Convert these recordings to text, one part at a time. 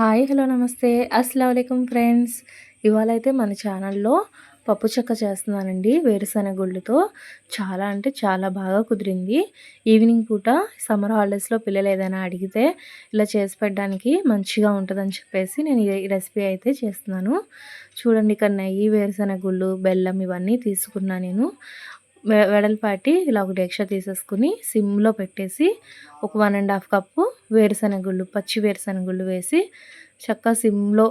Hi hello నమస్తే. అస్సలం friends. ఇవాళ అయితే మన ఛానల్లో పప్పు చెక్క చేస్తున్నానండి వేరుశనగ గుళ్ళుతో చాలా అంటే చాలా బాగా కుదిరింది. ఈవినింగ్ పూట సమ్మర్ హాలిడేస్లో పిల్లలు ఏదైనా అడిగితే ఇలా చేసి పెట్టడానికి మంచిగా ఉంటుందని చెప్పేసి నేను ఈ రెసిపీ అయితే చేస్తున్నాను. చూడండి ఇక్కడ నెయ్యి వేరుశనగ గుళ్ళు బెల్లం ఇవన్నీ తీసుకున్నా నేను. వెడల్పాటి ఇలా ఒక డేక్ష తీసేసుకుని సిమ్లో పెట్టేసి ఒక వన్ అండ్ హాఫ్ కప్పు వేరుశనగుళ్ళు పచ్చి వేరుశనగుళ్ళు వేసి చక్క సిమ్లో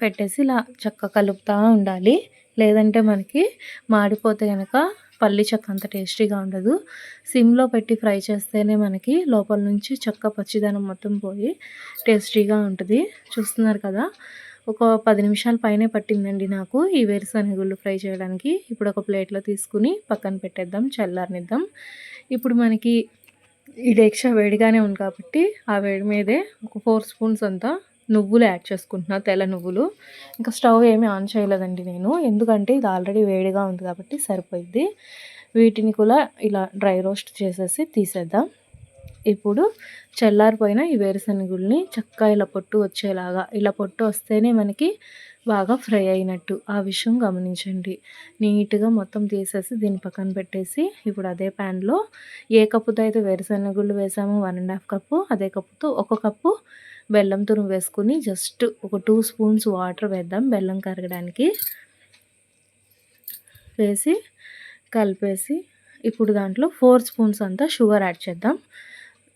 పెట్టేసి ఇలా చక్క కలుపుతూ ఉండాలి. లేదంటే మనకి మాడిపోతే కనుక పల్లి చెక్క అంత టేస్టీగా ఉండదు. సిమ్లో పెట్టి ఫ్రై చేస్తేనే మనకి లోపల నుంచి చక్క పచ్చిదనం మొత్తం పోయి టేస్టీగా ఉంటుంది. చూస్తున్నారు కదా? ఒక పది నిమిషాల పైనే పట్టిందండి నాకు ఈ వేరుశనగుళ్ళు ఫ్రై చేయడానికి. ఇప్పుడు ఒక ప్లేట్లో తీసుకుని పక్కన పెట్టేద్దాం చల్లారనిద్దాం. ఇప్పుడు మనకి ఈ డేక్షా వేడిగానే ఉంది కాబట్టి ఆ వేడి మీదే ఒక ఫోర్ స్పూన్స్ అంతా నువ్వులు యాడ్ చేసుకుంటున్నా తెల్ల నువ్వులు. ఇంకా స్టవ్ ఏమీ ఆన్ చేయలేదండి నేను ఎందుకంటే ఇది ఆల్రెడీ వేడిగా ఉంది కాబట్టి సరిపోయింది. వీటిని కూడా ఇలా డ్రై రోస్ట్ చేసేసి తీసేద్దాం. ఇప్పుడు చల్లారిపోయిన ఈ వేరుశనగుల్ని చక్కగా ఇలా పొట్టు వచ్చేలాగా ఇలా పొట్టు వస్తేనే మనకి బాగా ఫ్రై అయినట్టు ఆ విషయం గమనించండి. నీట్గా మొత్తం తీసేసి దీని పక్కన పెట్టేసి ఇప్పుడు అదే ప్యాన్లో ఏ కప్పుతో అయితే వేరుశనగుళ్ళు వేసామో వన్ అండ్ హాఫ్ కప్పు అదే కప్పుతో ఒక కప్పు బెల్లం తురుము వేసుకుని జస్ట్ ఒక టూ స్పూన్స్ వాటర్ వేద్దాం బెల్లం కరగడానికి. వేసి కలిపేసి ఇప్పుడు దాంట్లో ఫోర్ స్పూన్స్ అంతా షుగర్ యాడ్ చేద్దాం.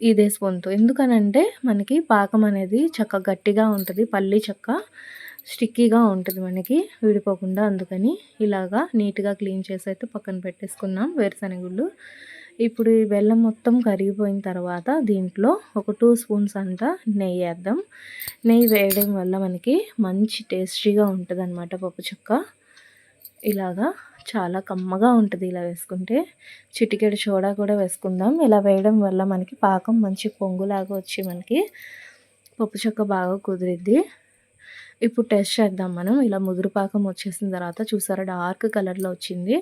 ఇదే స్పూన్తో ఎందుకనంటే మనకి పాకం అనేది చక్క గట్టిగా ఉంటుంది పల్లి చక్క స్టిక్కీగా ఉంటుంది మనకి విడిపోకుండా. అందుకని ఇలాగా నీట్గా క్లీన్ చేసి అయితే పక్కన పెట్టేసుకున్నాం వేరుశనగుళ్ళు. ఇప్పుడు ఈ బెల్లం మొత్తం కరిగిపోయిన తర్వాత దీంట్లో ఒక టూ స్పూన్స్ అంతా నెయ్యి వేద్దాం. నెయ్యి వేయడం వల్ల మనకి మంచి టేస్టీగా ఉంటుంది అనమాట పప్పు చుక్క. ఇలాగా చాలా కమ్మగా ఉంటుంది ఇలా వేసుకుంటే. చిటికెడు సోడా కూడా వేసుకుందాం. ఇలా వేయడం వల్ల మనకి పాకం మంచి పొంగులాగా వచ్చి మనకి పప్పు చొక్క బాగా కుదిరిద్ది. ఇప్పుడు టెస్ట్ చేద్దాం మనం. ఇలా ముదురు పాకం వచ్చేసిన తర్వాత చూసారా డార్క్ కలర్లో వచ్చింది.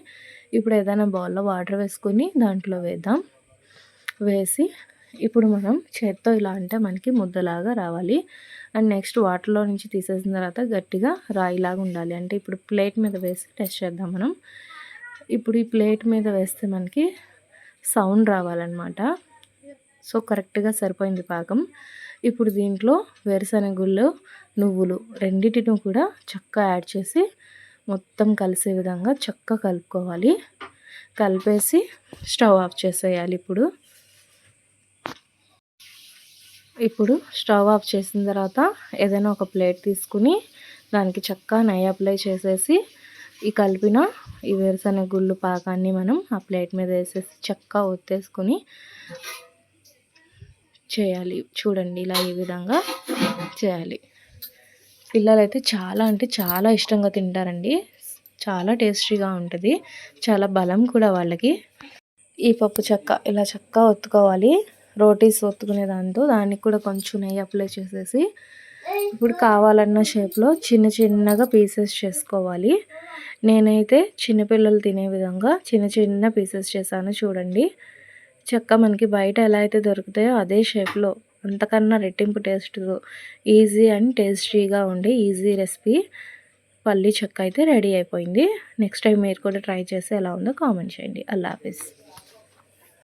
ఇప్పుడు ఏదైనా బౌల్లో వాటర్ వేసుకొని దాంట్లో వేద్దాం. వేసి ఇప్పుడు మనం చేత్తో ఇలా అంటే మనకి ముద్దలాగా రావాలి. అండ్ నెక్స్ట్ వాటర్లో నుంచి తీసేసిన తర్వాత గట్టిగా రాయిలాగా ఉండాలి. అంటే ఇప్పుడు ప్లేట్ మీద వేసి టెస్ట్ చేద్దాం మనం. ఇప్పుడు ఈ ప్లేట్ మీద వేస్తే మనకి సౌండ్ రావాలన్నమాట. సో కరెక్ట్గా సరిపోయింది పాకం. ఇప్పుడు దీంట్లో వేరుశనగుళ్ళు నువ్వులు రెండింటిని కూడా చక్కగా యాడ్ చేసి మొత్తం కలిసే విధంగా చక్కగా కలుపుకోవాలి. కలిపేసి స్టవ్ ఆఫ్ చేసేయాలి ఇప్పుడు. ఇప్పుడు స్టవ్ ఆఫ్ చేసిన తర్వాత ఏదైనా ఒక ప్లేట్ తీసుకుని దానికి చక్కగా నెయ్యి అప్లై చేసేసి ఈ కలిపిన ఈ వేరుశనగ గుళ్ళు పాకాన్ని మనం ఆ ప్లేట్ మీద వేసేసి చక్కగా ఒత్తేసుకుని చేయాలి. చూడండి ఇలా ఈ విధంగా చేయాలి. పిల్లలైతే చాలా అంటే చాలా ఇష్టంగా తింటారండి. చాలా టేస్టీగా ఉంటుంది. చాలా బలం కూడా వాళ్ళకి. ఈ పప్పు చెక్క ఇలా చక్కగా ఒత్తుకోవాలి. రోటీస్ ఒత్తుకునే దాంతో దానికి కూడా కొంచెం నెయ్యి అప్లై చేసేసి ఇప్పుడు కావాలన్న షేప్లో చిన్న చిన్నగా పీసెస్ చేసుకోవాలి. నేనైతే చిన్నపిల్లలు తినే విధంగా చిన్న చిన్న పీసెస్ చేశాను చూడండి. చెక్క మనకి బయట ఎలా అయితే దొరుకుతాయో అదే షేప్లో అంతకన్నా రెట్టింపు టేస్ట్ ఈజీ అండ్ టేస్టీగా ఉండే ఈజీ రెసిపీ పల్లి చెక్క అయితే రెడీ అయిపోయింది. నెక్స్ట్ టైం మీరు కూడా ట్రై చేసి ఎలా ఉందో కామెంట్ చేయండి. అల్లా హాఫీస్